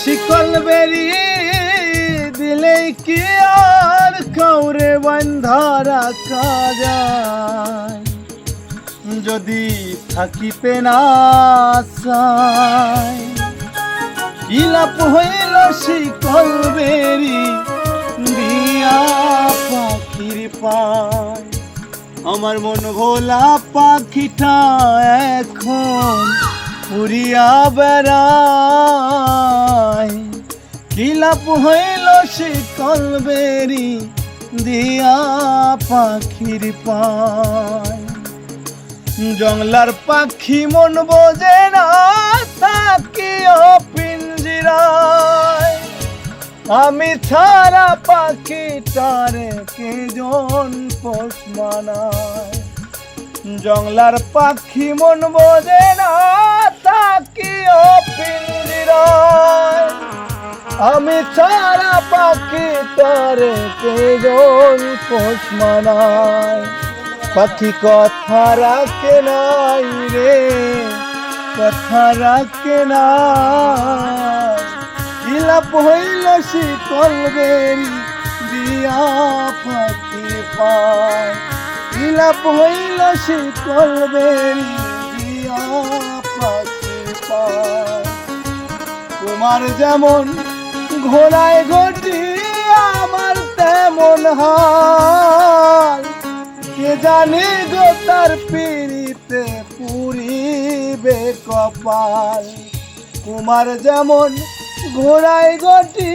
শিকল বেরি দিলেই কি আর কাউরে বন্ধা রাখা যায় যদি থাকিতে না ইলাপ হইল শিকল বেরি, দিয়া পাখির পায়। আমার মন ভোলা পাখিটা এখন উড়িয়া বেড়ায়। কিলাপ হইল শিকল বেরি, দিয়া পাখির পায়। জংলার পাখি মন বোঝে না তাকিও পিঞ্জিরায়। আমি ছাড়া পাখিটারে কে জন পোষ মানায়। জংলার পাখি মন বোঝে না তাকিও আমি ছাড়া পাখিটারে কে জন পোষ মানায়। পাখি কথা রাখে নাই রে, কথা রাখে না ইলাপ হইল শীতল বেরি দিয়া পাখি পায়। ইলাপ হইল শীতল বেরি দিয়া পাখি পায়। তোমার যেমন ঘোড়ায় ঘটি আমার তেমন হাল কে জানি গো তার পিড়িতে পুরিবে কপাল? কুমার যেমন ঘোড়ায় গটি